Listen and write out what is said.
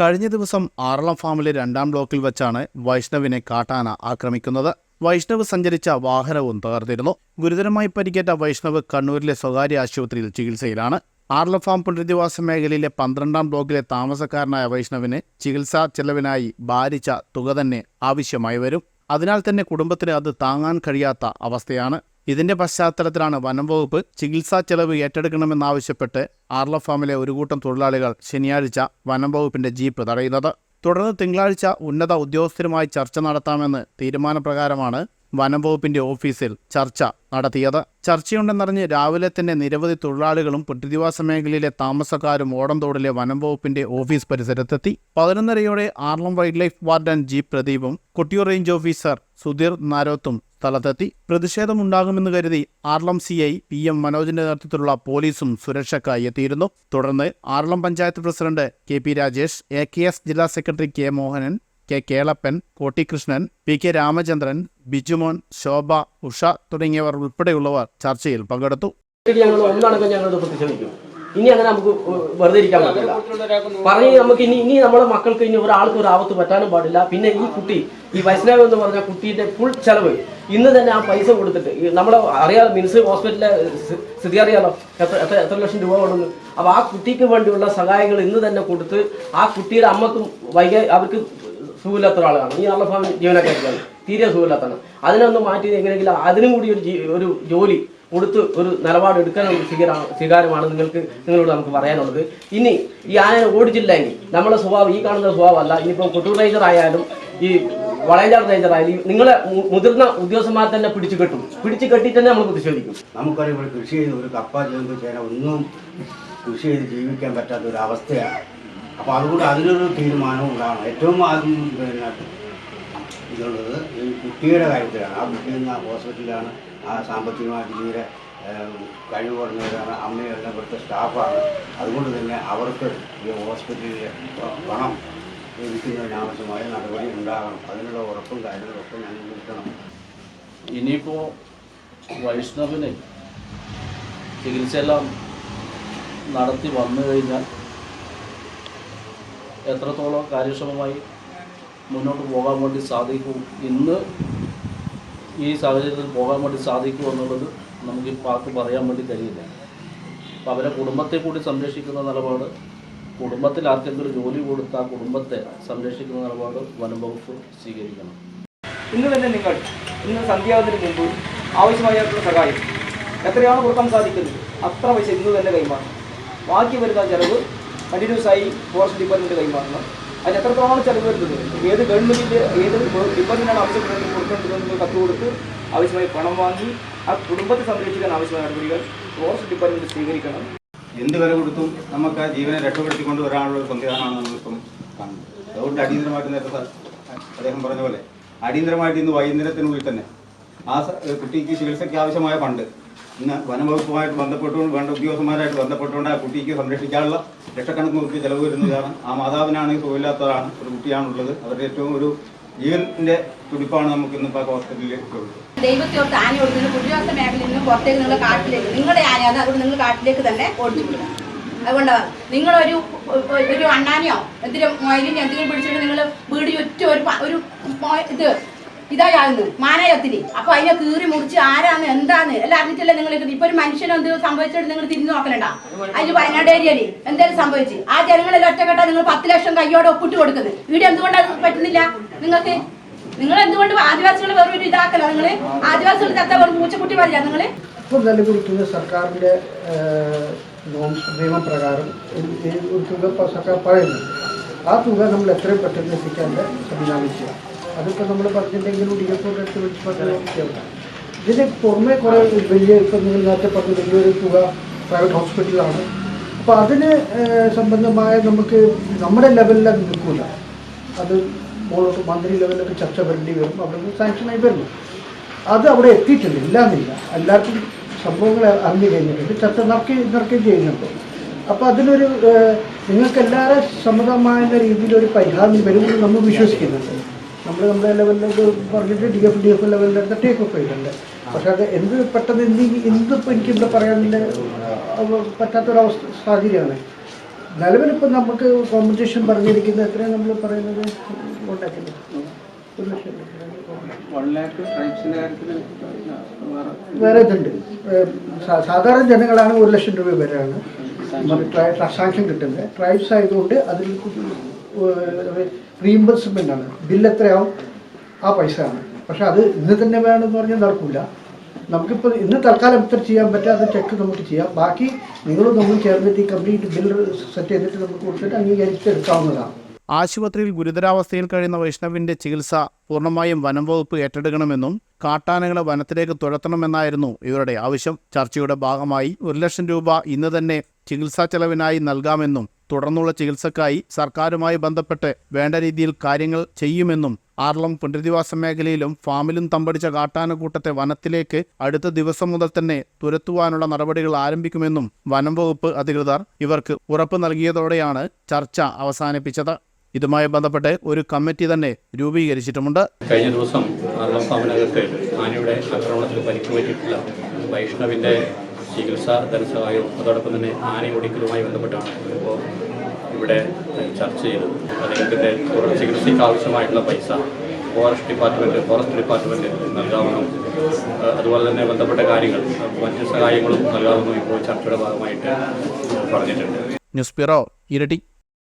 കഴിഞ്ഞ ദിവസം ആറളം ഫാമിലെ രണ്ടാം ബ്ലോക്കിൽ വെച്ചാണ് വൈഷ്ണവിനെ കാട്ടാന ആക്രമിക്കുന്നത്. വൈഷ്ണവ് സഞ്ചരിച്ച വാഹനവും തകർത്തിരുന്നു. ഗുരുതരമായി പരിക്കേറ്റ വൈഷ്ണവ് കണ്ണൂരിലെ സ്വകാര്യ ആശുപത്രിയിൽ ചികിത്സയിലാണ്. ആർലം ഫാം പുനരധിവാസ മേഖലയിലെ പന്ത്രണ്ടാം ബ്ലോക്കിലെ താമസക്കാരനായ വൈഷ്ണവിന് ചികിത്സാ ചെലവിനായി ഭാരിച്ച തുക തന്നെ ആവശ്യമായി വരും. അതിനാൽ തന്നെ കുടുംബത്തിന് അത് താങ്ങാൻ കഴിയാത്ത അവസ്ഥയാണ് ഇതിന്റെ പശ്ചാത്തലത്തിലാണ് വനം വകുപ്പ് ചികിത്സാ ചെലവ് ഏറ്റെടുക്കണമെന്നാവശ്യപ്പെട്ട് ആർല ഫാമിലെ ഒരു കൂട്ടം തൊഴിലാളികൾ ശനിയാഴ്ച വനം വകുപ്പിന്റെ ജീപ്പ് തടയുന്നത്. തുടർന്ന് തിങ്കളാഴ്ച ഉന്നത ഉദ്യോഗസ്ഥരുമായി ചർച്ച നടത്താമെന്ന് തീരുമാനപ്രകാരമാണ് വനം വകുപ്പിന്റെ ഓഫീസിൽ ചർച്ച നടത്തിയത്. ചർച്ചയുണ്ടെന്നറിഞ്ഞ് രാവിലെ തന്നെ നിരവധി തൊഴിലാളികളും പുനരധിവാസ മേഖലയിലെ താമസക്കാരും ഓടംതോടിലെ വനം വകുപ്പിന്റെ ഓഫീസ് പരിസരത്തെത്തി. പതിനൊന്നരയോടെ Aralam wild life warden G പ്രദീപും Kottiyoor range officer Sudheer നാരോത്തും സ്ഥലത്തെത്തി. പ്രതിഷേധമുണ്ടാകുമെന്ന് കരുതി Aralam C I P M മനോജിന്റെ നേതൃത്വത്തിലുള്ള പോലീസും സുരക്ഷയ്ക്കായി എത്തിയിരുന്നു. തുടർന്ന് Aralam panchayat president K P Rajesh A K S ജില്ലാ secretary K Mohanan K Kelappan Kottikrishnan P K Ramachandran Bijumon Shobha Usha തുടങ്ങിയവർ ഉൾപ്പെടെയുള്ളവർ ചർച്ചയിൽ പങ്കെടുത്തു. ഇനി അങ്ങനെ നമുക്ക് വെറുതെ ഇരിക്കാൻ പറ്റില്ല പറഞ്ഞ് നമുക്ക് ഇനി ഇനി നമ്മുടെ മക്കൾക്ക് ഇനി ഒരാൾക്ക് ഒരു ആപത്ത് പറ്റാനും പാടില്ല. പിന്നെ ഈ കുട്ടി ഈ വൈഷ്ണവ് എന്ന് പറഞ്ഞ കുട്ടിയുടെ ഫുൾ ചെലവ്. ഇന്ന് തന്നെ ആ പൈസ കൊടുത്തിട്ട് നമ്മളെ അറിയാലോ മിനിസ് ഹോസ്പിറ്റലിലെ സ്ഥിതി അറിയാലോ? എത്ര എത്ര ലക്ഷം രൂപ കൊടുക്കുന്നു അപ്പൊ ആ കുട്ടിക്ക് വേണ്ടിയുള്ള സഹായങ്ങൾ ഇന്ന് തന്നെ കൊടുത്ത് ആ കുട്ടിയുടെ അമ്മക്കും വൈകി അവർക്ക് സുഖമില്ലാത്ത ഒരാളാണ് ഈ ഫാമിലി ജീവനക്കാരിയാണ് തീരെ സുഖമില്ലാത്തതാണ്. അതിനൊന്ന് മാറ്റി എങ്ങനെയെങ്കിലും അതിനും കൂടി ഒരു ഒരു ജോലി കൊടുത്ത് ഒരു നിലപാട് എടുക്കാൻ സ്വീകാര സ്വീകാരമാണ് നിങ്ങൾക്ക് നിങ്ങളോട് നമുക്ക് പറയാനുള്ളത്. ഇനി ഈ ആനയെ ഓടിച്ചില്ലെങ്കിൽ നമ്മളെ സ്വഭാവം ഈ കാണുന്ന സ്വഭാവമല്ല. ഇനിയിപ്പം കൊട്ടൂർ റേഞ്ചർ ആയാലും ഈ വളയഞ്ചാർ റേഞ്ചർ ആയാലും നിങ്ങളെ മുതിർന്ന ഉദ്യോഗസ്ഥന്മാർ തന്നെ പിടിച്ചു കെട്ടും. പിടിച്ചു കെട്ടിട്ട് തന്നെ നമ്മൾ പ്രതിഷേധിക്കും. നമുക്കറിയാം ഇവിടെ കൃഷി ചെയ്ത് ഒരു കപ്പ ചെയ്ത് ചേന ഒന്നും കൃഷി ചെയ്ത് ജീവിക്കാൻ പറ്റാത്ത ഒരു അവസ്ഥയാണ്. അപ്പോൾ അതുകൊണ്ട് അതിനൊരു തീരുമാനം ഉണ്ടാകണം ഏറ്റവും ആദ്യം പിന്നെ ഇതുള്ളത് ഈ കുട്ടിയുടെ കാര്യത്തിലാണ്. ആ കുട്ടി ഇന്ന് ഹോസ്പിറ്റലിലാണ്. ആ സാമ്പത്തികമായിട്ട് തീരെ കഴിവ് കുറഞ്ഞവരാണ്. അമ്മയെല്ലാം ഇവിടുത്തെ സ്റ്റാഫാണ്. അതുകൊണ്ട് തന്നെ അവർക്ക് ഈ ഹോസ്പിറ്റലിലെ പണം ലഭിക്കുന്നതിനാവശ്യമായ നടപടി ഉണ്ടാകണം. അതിനുള്ള ഉറപ്പും കാര്യങ്ങളൊക്കെ ഞാൻ കിട്ടണം ഇനിയിപ്പോൾ വൈഷ്ണവിന് ചികിത്സയെല്ലാം നടത്തി വന്നു കഴിഞ്ഞാൽ എത്രത്തോളം കാര്യക്ഷമമായി മുന്നോട്ട് പോകാൻ വേണ്ടി സാധിക്കും ഇന്ന് ഈ സാഹചര്യത്തിൽ പോകാൻ വേണ്ടി സാധിക്കും എന്നുള്ളത് നമുക്ക് ഈ പാർക്ക് പറയാൻ വേണ്ടി കഴിയില്ല. അപ്പോൾ അവരെ കുടുംബത്തെ കൂടി സംരക്ഷിക്കുന്ന നിലപാട് കുടുംബത്തിൽ ആർക്കെങ്കിലും ജോലി കൊടുത്ത കുടുംബത്തെ സംരക്ഷിക്കുന്ന നിലപാട് വനം വകുപ്പ് സ്വീകരിക്കണം. ഇന്ന് തന്നെ നിങ്ങൾ ഇന്ന് സന്ധ്യാവതിന് മുമ്പ് ആവശ്യമായിട്ടുള്ള സഹായം എത്രയാണ് കൊടുക്കാൻ സാധിക്കുന്നത് അത്ര പൈസ ഇന്ന് തന്നെ കൈമാറണം. ബാക്കി വരുന്ന ചെലവ് കണ്ടിന്യൂസ് ആയി ഫോറസ്റ്റ് ഡിപ്പാർട്ട്മെന്റ് കൈമാറണം അതിന് എത്രത്തോളം ചെലവ് വരുന്നത്? ഏത് ഗവൺമെന്റിന്റെ ഏത് ഡിപ്പാർട്ട്മെന്റാണ് ആവശ്യപ്പെടുന്നത് കൊടുക്കേണ്ടത് നിങ്ങൾ കത്ത് കൊടുത്ത് ആവശ്യമായ പണം വാങ്ങി ആ കുടുംബത്തെ സംരക്ഷിക്കാൻ ആവശ്യമായ നടപടികൾ ഫോറസ്റ്റ് ഡിപ്പാർട്ട്മെന്റ് സ്വീകരിക്കണം. എന്ത് വില കൊടുത്തും നമുക്ക് ആ ജീവനെ രക്ഷപ്പെടുത്തിക്കൊണ്ട് വരാനുള്ള ഒരു സംവിധാനമാണ് നമ്മളിപ്പം കാണുന്നത്. അതുകൊണ്ട് അടിയന്തരമായിട്ട് നേരത്തെ അദ്ദേഹം പറഞ്ഞ പോലെ അടിയന്തരമായിട്ട് ഇന്ന് വൈകുന്നേരത്തിനുള്ളിൽ തന്നെ ആ കുട്ടിക്ക് ചികിത്സയ്ക്ക് ആവശ്യമായ ഫണ്ട് ഇന്ന് വനംവകുപ്പുമായിട്ട് ബന്ധപ്പെട്ടുകൊണ്ട് വേണ്ട ഉദ്യോഗസ്ഥന്മാരായിട്ട് ബന്ധപ്പെട്ടുകൊണ്ട് ആ കുട്ടിക്ക് സംരക്ഷിക്കാനുള്ള ലക്ഷക്കണക്കിന് കുട്ടി ചെലവ് വരുന്നതാണ്. ആ മാതാവിനാണെങ്കിൽ സുഖമില്ലാത്തതാണ് ഒരു കുട്ടിയാണുള്ളത്. അവരുടെ ഏറ്റവും ഒരു ജീവന്റെ തുടിപ്പാണ് നമുക്ക് ഇന്ന് ഇന്നിപ്പോൾ ഹോസ്പിറ്റലിൽ ഉള്ളത്. ദൈവത്തെ ഓർത്ത് ആന ഓടുന്നത് കുടിവാസ മേഖലയിൽ നിന്ന് പുറത്തേക്ക് നിങ്ങൾ കാട്ടിലേക്ക് നിങ്ങളുടെ ആന അതുകൊണ്ട് നിങ്ങൾ കാട്ടിലേക്ക് തന്നെ ഓടിച്ചു വിടുക അതുകൊണ്ടാണ് നിങ്ങളൊരു ഒരു അണ്ണാനെയോ എന്തെങ്കിലും മൊയിലിനെയോ എന്തെങ്കിലും പിടിച്ചിട്ട് നിങ്ങൾ വീട് ചുറ്റും ഒരു ഒരു ഇത് ഇതായിരുന്നു മാനയത്തിൽ അപ്പൊ അതിനെ കീറി മുറിച്ച് ആരാന്ന് എന്താന്ന് എല്ലാം അറിഞ്ഞിട്ടല്ലേ നിങ്ങൾ ഇപ്പൊ ഒരു മനുഷ്യനെ എന്ത് സംഭവിച്ചിട്ട് നിങ്ങൾ തിരിഞ്ഞു നോക്കലണ്ട. അതിന് വയനാട് ഏരിയയിൽ എന്തായാലും സംഭവിച്ചു. ആ ജനങ്ങളെല്ലാം ഒറ്റക്കെട്ട നിങ്ങൾ പത്ത് ലക്ഷം കയ്യോടെ ഒപ്പിട്ട് കൊടുക്കുന്നത്. ഇവിടെ എന്തുകൊണ്ടാണ് പറ്റുന്നില്ല? നിങ്ങൾക്ക് നിങ്ങൾ എന്തുകൊണ്ട് ആദിവാസികൾ വെറും ഇതാക്കല നിങ്ങൾ? ആദിവാസികൾ ചത്ത വെറും പൂച്ചക്കുട്ടി പറയാ നിങ്ങൾ? ഇപ്പോൾ നോംസ് നിയമപ്രകാരം ആ തുക നമ്മൾ എത്രയും പെട്ടെന്ന് എത്തിക്കാൻ സംവിധാനം ചെയ്യാം അതിപ്പോൾ നമ്മൾ പറഞ്ഞിട്ടുണ്ടെങ്കിലും ഡി എഫ് വിളിച്ച് വെച്ച് വിഷയമാണ് ഇതിന് പുറമെ കുറേ വലിയ ഇപ്പം നിങ്ങൾ നേരത്തെ പറഞ്ഞ വലിയൊരു തുക പ്രൈവറ്റ് ഹോസ്പിറ്റലാണ് അപ്പോൾ അതിന് സംബന്ധമായ നമുക്ക് നമ്മുടെ ലെവലിൽ അത് നിൽക്കില്ല അത് മന്ത്രി ലെവലിലൊക്കെ ചർച്ച വരേണ്ടി വരും. അവിടെ സാങ്ഷനായി വരുന്നു അത് അവിടെ എത്തിയിട്ടുണ്ട് ഇല്ലാന്നില്ല. എല്ലാവർക്കും സംഭവങ്ങൾ അറിഞ്ഞു കഴിഞ്ഞിട്ടുണ്ട്. ചർച്ച നടക്കി നടക്കുകയും ചെയ്യുന്നുണ്ട്. അപ്പോൾ അതിനൊരു നിങ്ങൾക്ക് എല്ലാവരും സമ്മതമായ രീതിയിൽ ഒരു പരിഹാരം വരുമെന്ന് നമ്മൾ വിശ്വസിക്കുന്നുണ്ട്. നമ്മൾ നമ്മുടെ ലെവലിലേക്ക് പറഞ്ഞിട്ട് ഡി എഫ് ഡി എഫ് ലെവലിലേക്ക് ടേക്ക് ഓഫ് ചെയ്തിട്ടുണ്ട് പക്ഷേ അത് എന്ത് പെട്ടെന്ന് എന്ത് എന്തിപ്പോൾ എനിക്കിവിടെ പറയാനുള്ള ഏഹ്, പറ്റാത്തൊരവസ്ഥ സാഹചര്യമാണ്. നിലവിലിപ്പോൾ നമുക്ക് കോമ്പറ്റീഷൻ പറഞ്ഞിരിക്കുന്നത് എത്രയാണ് നമ്മൾ പറയുന്നത്? ഉണ്ടാക്കുന്നത് ഒരു ലക്ഷം വേറെ ഇതുണ്ട്. സാധാരണ ജനങ്ങളാണ് ഒരു ലക്ഷം രൂപ വരെയാണ്. സാങ്ഷൻ കിട്ടുന്നത്. ട്രൈബ്സ് ആയതുകൊണ്ട് അതിൽ റീഇംബേഴ്സ്മെന്റ് ആണ്. ബില്ല് എത്രയാവും? ആ പൈസ ആണ് പക്ഷെ അത് ഇന്ന് തന്നെ വേണമെന്ന് പറഞ്ഞാൽ നടക്കില്ല നമുക്കിപ്പോൾ ഇന്ന് തൽക്കാലം എത്ര ചെയ്യാൻ പറ്റുക അത് ചെക്ക് നമുക്ക് ചെയ്യാം. ബാക്കി നിങ്ങൾ നമ്മൾ ചേർന്നിട്ട് ഈ കംപ്ലീറ്റ് ബില്ല് സെറ്റ് ചെയ്തിട്ട് നമുക്ക് കൊടുത്തിട്ട് അംഗീകരിച്ചെടുക്കാവുന്നതാണ് ആശുപത്രിയിൽ ഗുരുതരാവസ്ഥയിൽ കഴിയുന്ന വൈഷ്ണവിന്റെ ചികിത്സ പൂർണമായും വനം വകുപ്പ് ഏറ്റെടുക്കണമെന്നും കാട്ടാനകളെ വനത്തിലേക്ക് തുഴത്തണമെന്നായിരുന്നു ഇവരുടെ ആവശ്യം. ചർച്ചയുടെ ഭാഗമായി ഒരു ലക്ഷം രൂപ ഇന്ന് തന്നെ ചികിത്സാ ചെലവിനായി നൽകാമെന്നും തുടർന്നുള്ള ചികിത്സക്കായി സർക്കാരുമായി ബന്ധപ്പെട്ട് വേണ്ട രീതിയിൽ കാര്യങ്ങൾ ചെയ്യുമെന്നും ആർളം പുനരധിവാസ മേഖലയിലും ഫാമിലും തമ്പടിച്ച കാട്ടാനക്കൂട്ടത്തെ വനത്തിലേക്ക് അടുത്ത ദിവസം മുതൽ തന്നെ തുരത്തുവാനുള്ള നടപടികൾ ആരംഭിക്കുമെന്നും വനം വകുപ്പ് അധികൃതർ ഇവർക്ക് ഉറപ്പ് നൽകിയതോടെയാണ് ചർച്ച അവസാനിപ്പിച്ചത്. ഇതുമായി ബന്ധപ്പെട്ട് ഒരു കമ്മിറ്റി തന്നെ രൂപീകരിച്ചിട്ടുമുണ്ട്. കഴിഞ്ഞ ദിവസം ആർളം ഫാമിനകത്ത് ആനയുടെ ആക്രമണത്തിൽ പരിക്കുപറ്റിയിട്ടുള്ള പറ്റിയിട്ടുള്ള വൈഷ്ണവിന്റെ ചികിത്സാ ധനസഹായവും അതോടൊപ്പം തന്നെ ആന ഓടിക്കലുമായി ബന്ധപ്പെട്ടാണ് ഇപ്പോൾ ഇവിടെ ചർച്ച ചെയ്തത്. അദ്ദേഹത്തിന്റെ തുടർ ചികിത്സയ്ക്ക് ആവശ്യമായിട്ടുള്ള പൈസ ഫോറസ്റ്റ് ഡിപ്പാർട്ട്മെന്റ് ഫോറസ്റ്റ് ഡിപ്പാർട്ട്മെന്റ് നൽകാമെന്നും അതുപോലെ തന്നെ ബന്ധപ്പെട്ട കാര്യങ്ങൾ മറ്റ് സഹായങ്ങളും നൽകാമെന്നും ഇപ്പോൾ ചർച്ചയുടെ ഭാഗമായിട്ട് പറഞ്ഞിട്ടുണ്ട്. ന്യൂസ് ബ്യൂറോ ഇരട്ടി.